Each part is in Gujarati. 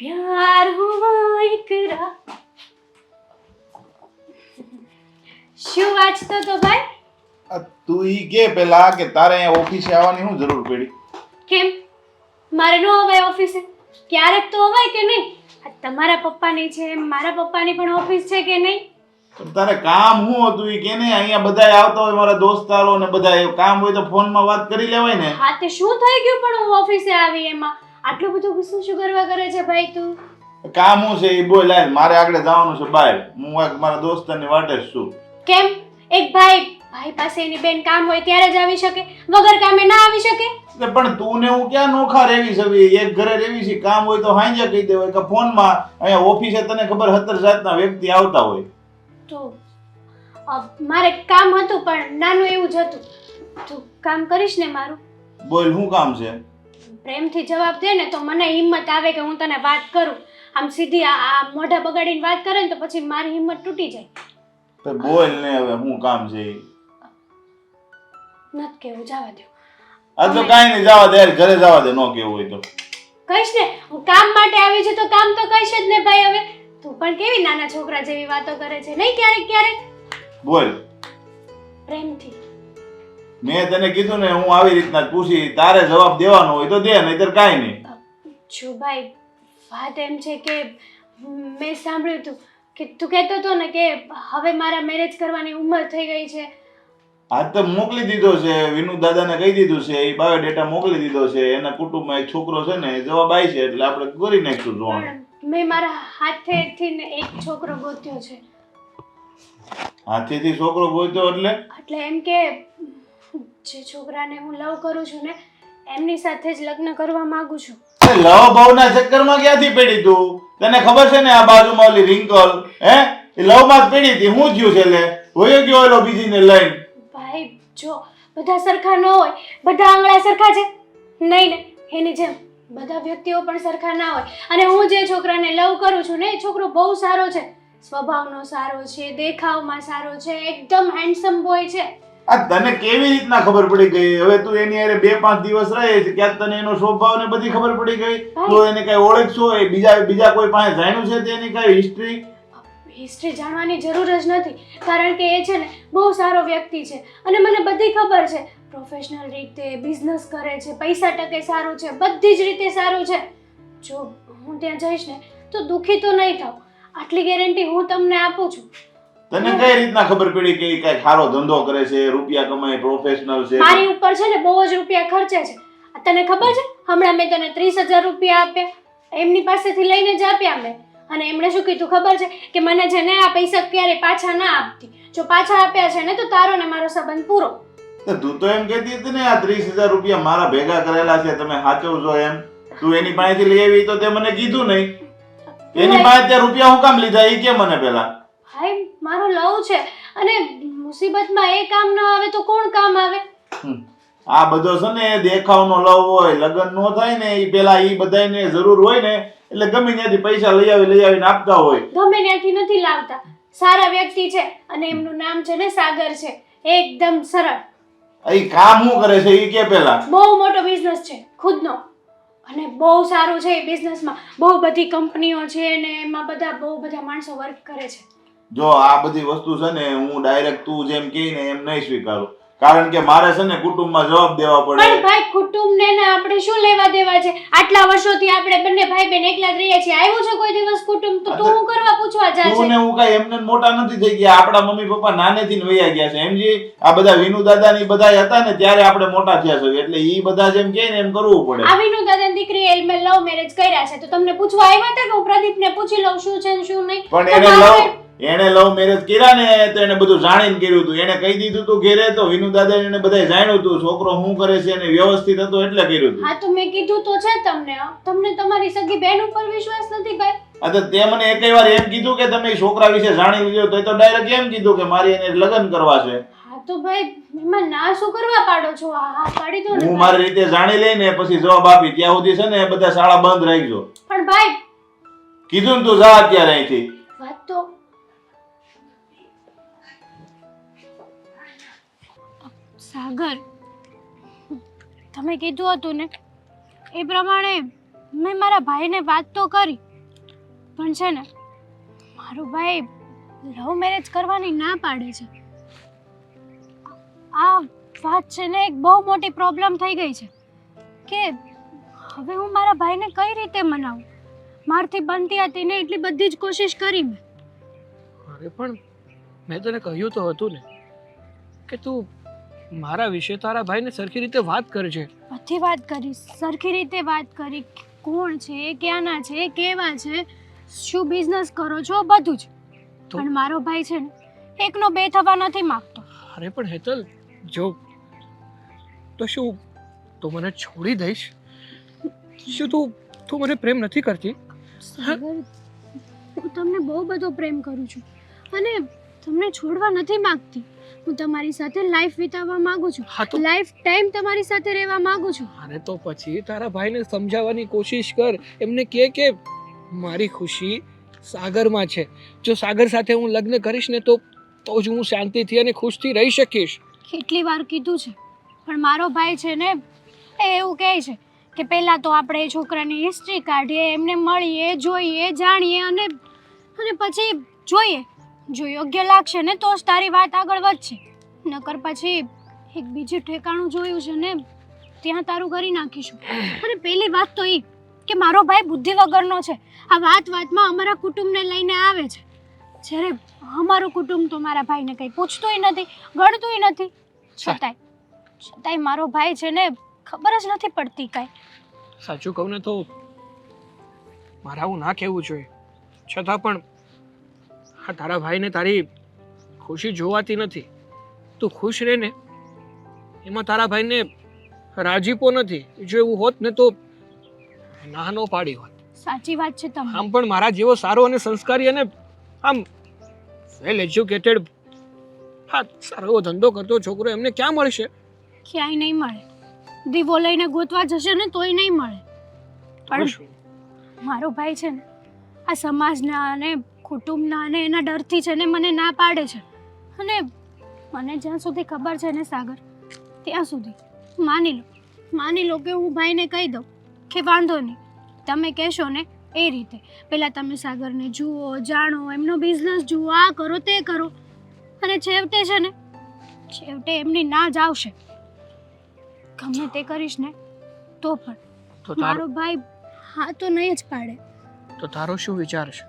प्यार हुआ इकरार શું વાંચતો તો ભાઈ આ તું ઈ કે પેલા કે તારે અહીંયા ઓફિસે આવવાની શું જરૂર પડી કેમ મારે ન અવાય ઓફિસે ક્યારેક તો અવાય કે નહીં આ તમારા પપ્પાની છે મારા પપ્પાની પણ ઓફિસ છે કે નહીં પણ તારે કામ શું હતું એ કે ને? અહીંયા બધા આવતા હોય મારા દોસ્તારો ને બધા કામ હોય તો ફોનમાં વાત કરી લેવાય ને. હા તે શું થઈ ગયું પણ હું ઓફિસે આવી એમાં? આટલો બધું ગુસ્સો શું કરવા કરે છે ભાઈ તું? કામ હું છે એ બોલ લાય મારે આગળ જવાનું છે બાય હું એક મારા દોસ્તારની વાટે જ છું. કેમ? એક ભાઈ ભાઈ પાસે એની બેન કામ હોય ત્યારે જ આવી શકે? વગર કામે ના આવી શકે? પણ તું ને હું ક્યાં નોખા રેવી છે એક ઘરે રેવી છે કામ હોય તો હાંજે કહી દેવાય કે ફોનમાં. અહીંયા ઓફિસે તને ખબર હતર જાતના વ્યક્તિ આવતા હોય. તો મારે કામ હતું પણ નાનું એવું જ હતું. તું કામ કરીશ ને મારું? બોલ શું કામ છે? પ્રેમથી જવાબ દે ને તો મને હિંમત આવે કે હું તને વાત કરું. આમ સીધી આ મોઢા બગાડીને વાત કરે ને તો પછી મારી હિંમત તૂટી જાય. તો બોલ ને હવે શું કામ છે નત કેવું જવા દો આ તો કાઈ નહીં જવા દે યાર, ઘરે જવા દે નો કેવું હોય તો. કહીશ ને હું કામ માટે આવી છું તો કામ તો કહીશ જ ને ભાઈ હવે. તું પણ કેવી નાના છોકરા જેવી વાતો કરે છે? નહીં ક્યારેક ક્યારેક? બોલ. પ્રેમથી. મેં તને કીધું ને હું આવી રીતના પૂછી તારે જવાબ દેવાનો હોય તો દે નહીતર કાંઈ નહીં. જો ભાઈ વાત એમ છે કે મેં સાંભળ્યું હતું કે તું કહેતો હતો ને કે હવે મારા મેરેજ કરવાની ઉંમર થઈ ગઈ છે. હા તો મોકલી દીધો છે વિનુ દાદાને કહી દીધું છે એ બાયોડેટા મોકલી દીધો છે એના કુટુંબમાં એક છોકરો છે ને જવાબ આવી છે એટલે આપણે કરી નાખશું જોવાનું. મેં મારા હાથેથી ને એક છોકરો ગોત્યો છે. હાથેથી છોકરો ગોત્યો એટલે? એટલે એમ કે જે છોકરાને હું લવ કરું છું ને એમની સાથે જ લગ્ન કરવા માંગુ છું. લવ ભાવના ચક્કરમાં ક્યાંથી પડી તું? તને ખબર છે ને આ બાજુમાં ઓલી રિંકલ? હે? એ લવમાં પડી હતી. હું થયું છે લે હોય ગયો ઓલો બીજીને લઈને? ભાઈ જો બધા સરખા ન હોય બધા આંગળા સરખા છે. નહીં ને એની જેમ. બધા વ્યક્તિઓ પણ સરખા ના હોય. અને હું જે છોકરાને લવ કરું છું ને એ છોકરો બહુ સારો છે. સ્વભાવનો સારો છે દેખાવમાં સારો છે એકદમ હેન્ડસમ બોય છે. આ તને કેવી રીતના ખબર પડી ગઈ? હવે તું એની હારે બે પાંચ દિવસ રહે છે ક્યાંક તને એનો સ્વભાવ ને બધી ખબર પડી ગઈ? તો એને કઈ ઓળખશો? એ બીજા બીજા કોઈ પાસે જાણ્યું છે તેની કઈ હિસ્ટ્રી હિસ્ટ્રી જાણવાની જરૂર જ નથી કારણ કે એ છે ને બહુ સારો વ્યક્તિ છે. અને મને બધી ખબર છે. પ્રોફેશનલ રીતે બિઝનેસ કરે છે પૈસા ટકે સારું છે બધી જ રીતે સારું છે. જો હું ત્યાં જઈશ ને તો દુઃખી તો નહીં થાવ. આટલી ગેરંટી હું તમને આપું છું. તને કઈ રીતના ખબર પડી કે કઈ સારો ધંધો કરે છે રૂપિયા કમાય પ્રોફેશનલ છે? મારી ઉપર છે ને બહુ જ રૂપિયા ખર્ચે છે. તને ખબર છે? હમણાં મેં તને ત્રીસ હજાર રૂપિયા આપ્યા. એમની પાસેથી લઈને જ આપ્યા મેં. અને એમણે શું કીધું ખબર છે? કે મને છે ને આ પૈસા ક્યારે પાછા ના આપતી. જો પાછા આપ્યા છે ને તો તારો ને મારો સંબંધ પૂરો. તો તું એમ કહેતી હતી ને આ ત્રીસ હજાર રૂપિયા મારા ભેગા કરેલા છે તમે સાચવજો એમ. તું એની પાસેથી લઈ આવી તો તે મને કીધું નહીં. એની પાસે તે રૂપિયા હું કામ લીધા? એ કે મને પેલા. ભાઈ મારો લવ છે. અને મુસીબતમાં એ કામ ન આવે તો કોણ કામ આવે? આ બધો છે ને દેખાવનો લવ હોય લગ્ન નો થાય ને એ પેલા એ બધાને જરૂર હોય ને એટલે ગમે ત્યાંથી પૈસા લઈ આવી લઈ આવીને આપતા હોય. ગમે ત્યાંથી નથી લાવતા. સારા વ્યક્તિ છે અને એમનું નામ છે ને સાગર છે. એકદમ સરળ. એ કામ શું કરે છે? એ કે પેલા બહુ મોટો બિઝનેસ છે ખુદનો. અને બહુ સારું છે એ બિઝનેસમાં બહુ બધી કંપનીઓ છે ને એમાં બધા બહુ બધા માણસો વર્ક કરે છે. જો આ બધી વસ્તુ છે ને હું ડાયરેક્ટ તું જેમ કહી ને એમ નહીં સ્વીકારું. કારણ કે મારે છે ને કુટુંબમાં જવાબ દેવા પણ ભાઈ કુટુંબને ને આપણે શું લેવા દેવા છે? આટલા વર્ષોથી આપણે બંને ભાઈ બેન એકલા જ રહીએ છીએ. આવ્યું છે કોઈ દિવસ કુટુંબ? તો તું હું કરવા પૂછવા જા તું ને હું કાઈ એમને મોટા નથી થઈ ગયા. આપણા મમ્મી પપ્પા નાનેથી ને વયા ગયા છે. એમજી આ બધા વિનુ દાદા ની બધા હતા ને ત્યારે આપણે મોટા થયા છે. એટલે ઈ બધા જેમ કહે ને એમ કરવું પડે. વિનુદા ની દીકરી એલ મે લવ મેરેજ કર્યા છે. તો તમને પૂછવા આવ્યા હતા કે હું પ્રદીપને પૂછી લઉં શું છે ને શું નહીં? પણ એને લવ એને લવ મેરેજ કર્યા ને તો એને બધું જાણીને કર્યું હતું. એને કહી દીધું તું ઘેરે તો વિનુ દાદા એને બધાય જાણ્યું હતું છોકરો શું કરે છે અને વ્યવસ્થિત હતો એટલે કર્યું હતું. હા તો મેં કીધું તો છે તમને તમને તમારી સગી બેન ઉપર વિશ્વાસ નથી ભાઈ. અરે તે મને એકેય વાર એમ કીધું કે તમે છોકરા વિશે જાણી લીધો તો એ તો ડાયરેક્ટ એમ કીધું કે મારી એને લગ્ન કરવા છે. હા તો ભાઈ એમાં ના શું કરવા પાડો છો? હા પાડી દો હું મારી રીતે જાણી લઈને પછી જવાબ આપી ત્યાં સુધી છે ને બધા શાળા બંધ રાખજો. પણ ભાઈ કીધું ને તું જા અત્યારે અહીંથી. વાત તો સાગર, તમે કીધું હતું ને, એ પ્રમાણે મેં મારા ભાઈને વાત તો કરી, પણ છે ને, મારો ભાઈ લવ મેરેજ કરવાની ના પાડે છે. આ વાત છે ને, એક બહુ મોટી પ્રોબ્લેમ થઈ ગઈ છે, કે હવે હું મારા ભાઈને કઈ રીતે મનાવું? મારથી બનતી હતી ને એટલી બધી જ કોશિશ કરી મેં. અરે પણ મેં તને કહ્યું તો હતું ને, કે તું મારા વિશે તારા ભાઈને સરખી રીતે વાત કરજે બધી વાત કરી. સરખી રીતે વાત કરી. કોણ છે? ક્યાંના છે? કેવા છે? શું બિઝનેસ કરો છો? બધું જ. પણ મારો ભાઈ છે ને એકનો બે થવા નથી માંગતો. અરે પણ હેતલ જો તો શું તું મને છોડી દઈશ? શું તું તું મને પ્રેમ નથી કરતી? હું તમને બહુ બધો પ્રેમ કરું છું. અને તમને છોડવા નથી માંગતી. હું તમારી સાથે લાઈફ વિતાવવા માંગુ છું. લાઈફ ટાઈમ તમારી સાથે રહેવા માંગુ છું. અરે તો પછી તારા ભાઈને સમજાવવાની કોશિશ કર. એમને કહે કે મારી ખુશી સાગરમાં છે. જો સાગર સાથે હું લગ્ન કરીશ ને તો તો જ હું શાંતિથી અને ખુશથી રહી શકીશ. કેટલી વાર કીધું છે. પણ મારો ભાઈ છે ને એ એવું કહે છે કે પહેલાં તો આપણે એ છોકરાની હિસ્ટ્રી કાઢીએ એમને મળીએ જોઈએ જાણીએ અને અને પછી જોઈએ. જો યોગ્ય લાગશે ને તો જ તારી વાત આગળ વધશે. નકર પછી એક બીજું ઠેકાણું જોયું છે ને, ત્યાં તારું કરી નાખીશું. અને પહેલી વાત તો એ કે મારો ભાઈ બુદ્ધિ વગરનો છે. આ વાત વાતમાં અમારા કુટુંબને લઈને આવે છે. જ્યારે અમારું કુટુંબ તો મારા ભાઈને કંઈ પૂછતુંય નથી, ગણતુંય નથી. છતાંય છતાંય મારો ભાઈ છે ને, ખબર જ નથી પડતી કાંઈ. સાચું કહું ને તો મારે આવું ના કહેવું જોઈએ. છતાં પણ આ તારા ભાઈને તારી ખુશી જોવાતી નથી. તું ખુશ રહે ને એમાં તારા ભાઈને રાજીપો નથી. જો એવું હોત ને તો નાનો પાડી હોત. સાચી વાત છે તમારી. આમ પણ મારા જેવો સારો અને સંસ્કારી અને આમ વેલ એજ્યુકેટેડ હા સારો ધંધો કરતો છોકરો એમને ક્યાં મળશે? ક્યાંય નહીં મળે. દીવો લઈને ગોતવા જશે ને તોય નહીં મળે. પણ? મારો ભાઈ છે ને આ સમાજના અને કુટુંબના અને એના ડરથી છે ને મને ના પાડે છે. અને મને જ્યાં સુધી ખબર છે ને સાગર ત્યાં સુધી. માની લો માની લો કે હું ભાઈને કહી દઉં કે વાંધો નહીં. તમે કહેશો ને એ રીતે. પહેલાં તમે સાગરને જુઓ જાણો એમનો બિઝનેસ જુઓ આ કરો તે કરો. અને છેવટે છે ને છેવટે એમની ના જ આવશે. ગમે તે કરીશ ને તો પણ મારો ભાઈ હા તો નહીં જ પાડે. તો તારો શું વિચાર છે?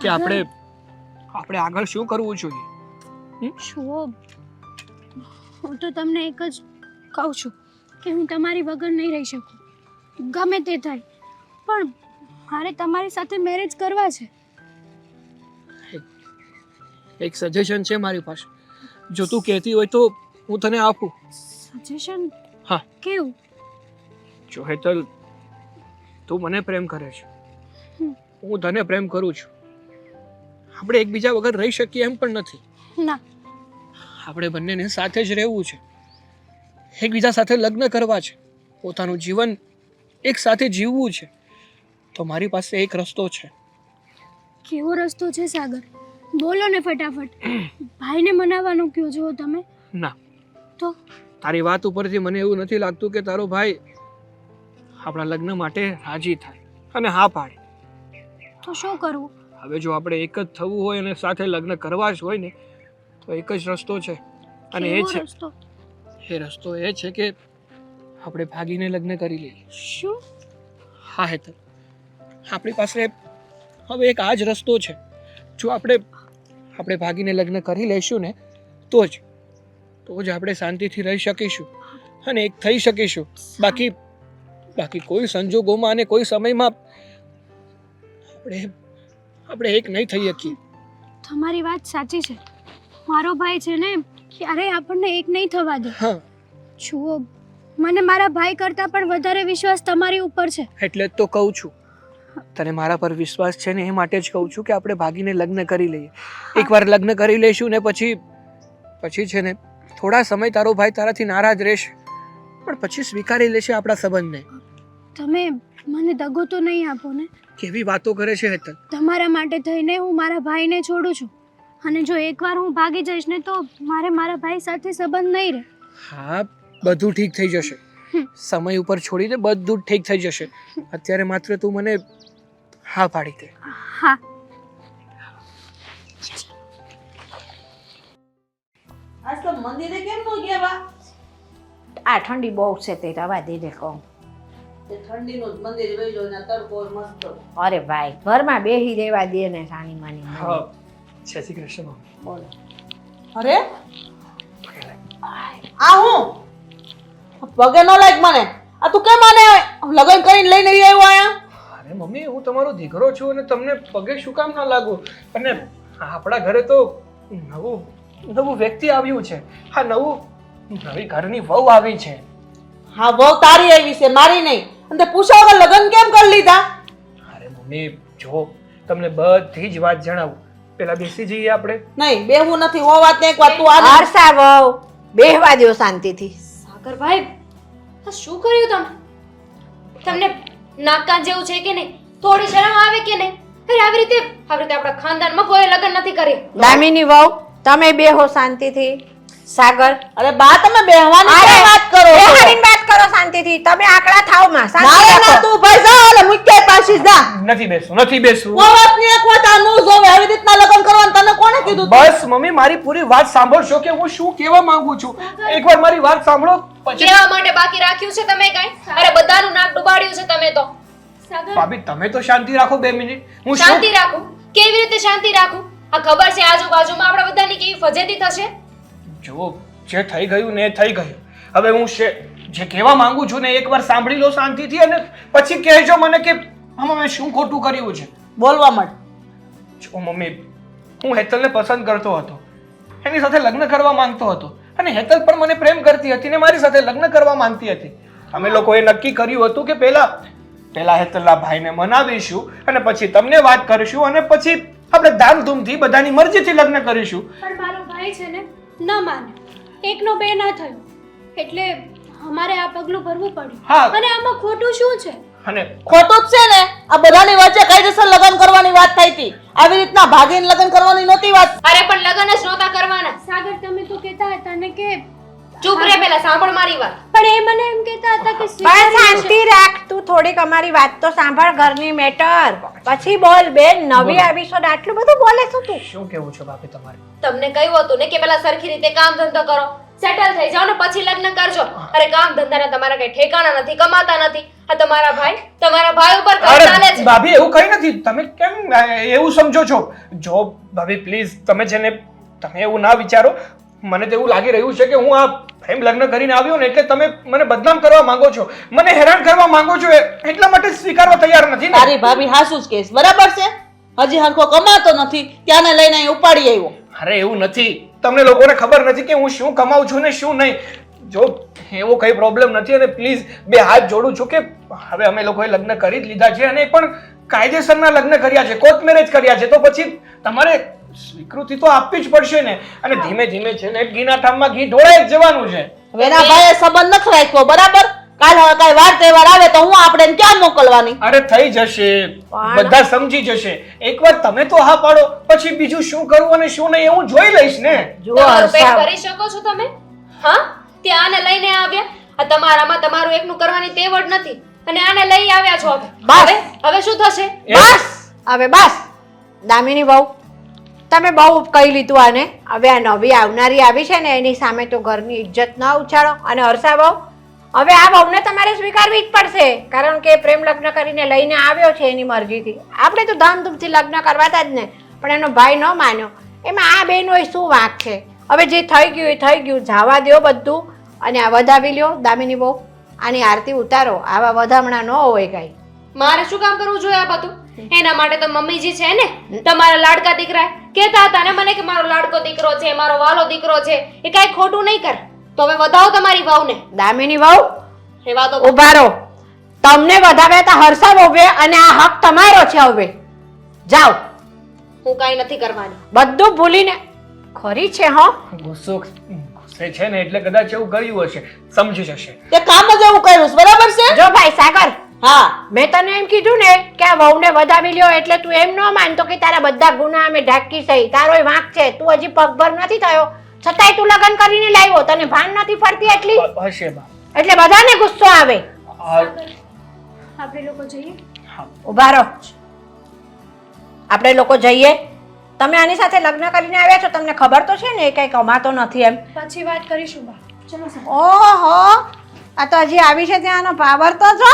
કે આપણે આપણે આગળ શું કરવું જોઈએ? જુઓ હું તો તમને એક જ કહું છું કે હું તમારી વગર નહીં રહી શકું. ગમે તે થાય પણ મારે તમારી સાથે મેરેજ કરવા છે. એક સજેશન છે મારી પાસે. જો તું કહેતી હોય તો હું તને આપું. સજેશન હા. કેવું? જો હેતલ તું મને પ્રેમ કરે છે. હું તને પ્રેમ કરું છું. આપણે એકબીજા વગર રહી શકીએ એમ પણ નથી. ના. આપણે બંનેને સાથે જ રહેવું છે. એકબીજા સાથે લગ્ન કરવા છે. પોતાનું જીવન એક સાથે જીવવું છે. તો મારી પાસે એક રસ્તો છે. કેવો રસ્તો છે સાગર? બોલો ને ફટાફટ. ભાઈને મનાવવાનું કયો છો તમે? ના. તો? તારી વાત ઉપરથી મને એવું નથી લાગતું કે તારો ભાઈ આપણા લગ્ન માટે રાજી થાય અને હા પાડે. તો શું કરવું? હવે જો આપણે એક જ થવું હોય અને સાથે લગ્ન કરવા જ હોય ને તો એક જ રસ્તો છે. અને એ છે એ રસ્તો એ છે કે આપણે ભાગીને લગ્ન કરી લઈએ. શું? હા હેતલ. આપણી પાસે હવે એક આ જ રસ્તો છે. જો આપણે આપણે ભાગીને લગ્ન કરી લઈશું ને તો જ તો જ આપણે શાંતિથી રહી શકીશું અને એક થઈ શકીશું. બાકી બાકી કોઈ સંજોગોમાં અને કોઈ સમયમાં આપણે આપણે એક નહીં થઈ શકીએ. તમારી વાત સાચી છે. મારો ભાઈ છે ને ક્યારેય આપણને એક નહીં થવા દે. હા. જુઓ મને મારા ભાઈ કરતાં પણ વધારે વિશ્વાસ તમારી ઉપર છે. એટલે જ તો કહું છું. તને મારા પર વિશ્વાસ છે ને એ માટે જ કહું છું કે આપણે ભાગીને લગ્ન કરી લઈએ. એકવાર લગ્ન કરી લઈશું ને પછી પછી છે ને થોડા સમય તારો ભાઈ તારાથી નારાજ રહેશે. પણ પછી સ્વીકારી લેશે આપણા સંબંધને. તમે મને દગો તો નહીં આપો ને? કેવી વાતો કરે છે હેતલ? તમારા માટે થઈને હું મારા ભાઈને છોડું છું. અને જો એકવાર હું ભાગી જઈશ ને તો મારે મારા ભાઈ સાથે સંબંધ નહીં રહે. હા બધું ઠીક થઈ જશે. સમય ઉપર છોડીને બધું જ ઠીક થઈ જશે. અત્યારે માત્ર તું મને હા પાડી દે. હા. આજ તો મંદિરે કેમ ન ગયા બા? આ ઠંડી બહુ છે તે રવા દે કહું. અરે ભાઈ ઘરમાં બેહી રહેવા દે ને સાની માની. જય શ્રી કૃષ્ણ બોલો. અરે? આ હું? પગે ન લાગ મને. આ તું કેમ આને લગ્ન કરીને લઈને આવી આવ્યો આયા અરે મમ્મી હું તમારો દીકરો છું અને તમને પગે શું કામ ના લાગુ? અને આપણા ઘરે તો નવું નવું વ્યક્તિ આવ્યું છે. હા નવું નવી ઘરની વહુ આવી છે. હા વહુ તારી આવી છે મારી નહીં. અને તે પૂછ્યા વગર લગ્ન કેમ કરી લીધા? અરે મમ્મી જો તમને બધી જ વાત જણાવું. પેલા બેસી જઈએ આપણે. નહીં બેહું નથી હો વાત ને એક વાત તું આ હર્ષા વહુ બેહવા દો શાંતિથી. સાગરભાઈ આ શું કર્યું તમે? તમને નાકા જેવું છે કે નહીં? થોડી શરમ આવે કે નહીં? અરે આવી રીતે આવી રીતે આપણા ખાનદાનમાં કોઈ લગ્ન નથી કરી. દામિની વહુ તમે બેહો શાંતિથી. સાગર. અરે બા તમે બેહવાની વાત કરો છો? બેહાડીને વાત કરો શાંતિથી. તમે આકડા થાવમાં. ના શાંતિ રે ના તું ભાઈ જા ઓલે મુકે પાછી જા. નથી બેસું નથી બેસું. ઓ વાતની એક વાત આનું નું જોવે આવી રીતના લગન કરવાનું તને કોણે કીધું બસ મમ્મી મારી પૂરી વાત સાંભળશો કે હું શું કહેવા માંગુ છું? એકવાર મારી વાત સાંભળો પછી કેવા માટે બાકી રાખ્યું છે તમે કઈ? અરે બધાનું નાક ડુબાડ્યું છે તમે તો. સાગર. ભાભી તમે તો શાંતિ રાખો બે મિનિટ. હું શાંતિ રાખું. કેવી રીતે શાંતિ રાખું? આ ખબર છે આજુબાજુમાં આપણા બધાની કેવી ફજેતી થશે? જો જે થઈ ગયું ને એ થઈ ગયું. હવે હું શે- જે કહેવા માંગુ છું ને એકવાર સાંભળી લો શાંતિથી અને પછી કહેજો મને કે આમાં મેં શું ખોટું કર્યું છે? બોલવા માંડ. જો મમ્મી હું હેતલને પસંદ કરતો હતો. એની સાથે લગ્ન કરવા માંગતો હતો. અને હેતલ પણ મને પ્રેમ કરતી હતી ને મારી સાથે લગ્ન કરવા માંગતી હતી. અમે લોકોએ નક્કી કર્યું હતું કે પહેલા પહેલા હેતલના ભાઈને મનાવીશું અને પછી તમને વાત કરીશું અને પછી આપણે ધામધૂમથી બધાની મરજીથી લગ્ન કરીશું. પણ મારો ભાઈ છે ને ન માને એકનો બે ના થયો. એટલે અમારે આ પગલું ભરવું પડ્યું. અને આમાં ખોટું શું છે? અને ખોટું જ છે ને. આ બધાની વચ્ચે કાયદેસર લગ્ન કરવાની વાત થઈ હતી. આવી રીતના ભાગીને લગ્ન કરવાની નહોતી વાત. અરે પણ લગ્ન જ નહોતા કરવાના. સાગર તમે તો કહેતા હતા ને કે ચૂપ રે પેલા સાંભળ મારી વાત. પણ એ મને એમ કહેતા હતા કે બસ સ્વીકારી શાંતિ રાખ તું થોડીક અમારી વાત તો સાંભળ ઘરની મેટર. પછી બોલ બેન નવી આવી છો ને? આટલું બધું બોલે છું તું? શું કેવું છે બાપી તમારે? તમને કહ્યું હતું ને કે પેલા સરખી રીતે કામ ધંધો કરો. સેટલ થઈ જાઓ ને પછી લગ્ન કરજો. અરે કામ ધંધાના તમારા કઈ ઠેકાણા નથી કમાતા નથી. આ તમારા ભાઈ તમારા ભાઈ ઉપર ઘર ચાલે છે. ભાભી એવું કઈ નથી. તમે કેમ એવું સમજો છો? જો ભાભી પ્લીઝ તમે છે ને તમે એવું ના વિચારો મને તો એવું લાગી રહ્યું છે કે હું આ પ્રેમ લગ્ન કરીને આવ્યો ને એટલે તમે મને બદનામ કરવા માંગો છો. મને હેરાન કરવા માંગો છો એટલા માટે સ્વીકારવા તૈયાર નથી ને. અરે ભાભી હાસુ જ કેસ બરાબર છે? હજી હરખો કમાતો નથી ત્યાંને લઈને અહીં ઉપાડી આવ્યો. અરે એવું નથી. તમને લોકોને ખબર નથી કે હું શું કમાઉં છું ને શું નહીં. જો એવો કઈ પ્રોબ્લેમ નથી અને પ્લીઝ બે હાથ જોડું છું કે હવે અમે લોકોએ લગ્ન કરી જ લીધા છે અને એ પણ કાયદેસરના લગ્ન કર્યા છે કોર્ટ મેરેજ કર્યા છે. તો પછી તમારે સ્વીકૃતિ તો આપવી જ પડશે ને. અને ધીમે ધીમે છે ને ઘીના ઠામમાં ઘી ઢોળાઈ જ જવાનું છે. વેના ભાઈએ સંબંધ નથી રાખ્યો બરાબર? કાલ હવે કઈ વાર તહેવાર આવે તો હું આપણે ક્યાં મોકલવાની? અરે થઈ જશે. બધા સમજી જશે. એકવાર તમે તો હા પાડો પછી બીજું શું કરવું અને શું નહીં હું જોઈ લઈશ ને. હર્ષા. કરી શકો છો તમે? હા? ત્યાં આને લઈને આવ્યા? આ તમારામાં તમારું એકનું કરવાની તેવડ નથી. અને આને લઈ આવ્યા છો હવે. હવે? હવે શું થશે? બસ. હવે બસ. દામિની બહુ તમે બહુ કહી લીધું આને. હવે આ નવી આવનારી આવી છે ને એની સામે તો ઘરની ઇજ્જત ન ઉછાળો. અને હર્ષા બહુ હવે આ બહુને તમારે સ્વીકારવી જ પડશે, કારણ કે પ્રેમ લગ્ન કરીને લઈને આવ્યો છે એની મરજીથી. આપણે તો ધામધૂમથી લગ્ન કરવાતા જ ને, પણ એનો ભાઈ ન માન્યો. એમાં આ બેનો શું વાંક છે? હવે જે થઈ ગયું એ થઈ ગયું, જાવા દ્યો બધું, અને આ વધાવી લ્યો, દામિની બહુ. આની આરતી ઉતારો, આવા વધામણા ન હોય કાંઈ. મારે શું કામ કરવું જોઈએ આ બધું? એના માટે તો મમ્મીજી છે ને, તમારા લાડકા દીકરા. કહેતા હતા ને મને કે મારો લાડકો દીકરો છે, મારો વાલો દીકરો છે. એ કાંઈ ખોટું નહીં કરે. તો હવે વધાવો તમારી વહુને દામિની વહુ રેવા દો ઊભા રહો. તમને વધાવે તા હર્ષા હવે અને આ હક તમારો છે હવે. જાઓ. હું કાંઈ નથી કરવાની. બધું ભૂલીને ખરી છે હો? ગુસ્સો ગુસ્સે છે ને એટલે કદાચ એવું કર્યું હશે. સમજી જશે. તે કામ જ એવું કર્યું બરાબર છે? જો ભાઈ સાગર હા. મેં તને એમ કીધું ને કે આ વહુને વધાવી લ્યો એટલે તું એમ ન માનતો કે તારા બધા ગુના અમે ઢાંકી સહી તારો વાંક છે. તું હજી પગભર નથી થયો. છતાંય તું લગ્ન કરીને લાવ્યો તને ભાન નથી પડતી એટલી? હશે બા. એટલે બધાને ગુસ્સો આવે. આપણે લોકો જઈએ? ઊભા રહો. આપણે લોકો જઈએ. તમે આની સાથે લગ્ન કરીને આવ્યા છો તમને ખબર તો છે ને એ કઈ કમાતો નથી એમ. પછી વાત કરીશું બા. ચલો ઓહો આ તો હજી આવી છે ત્યાંનો પાવર તો જો.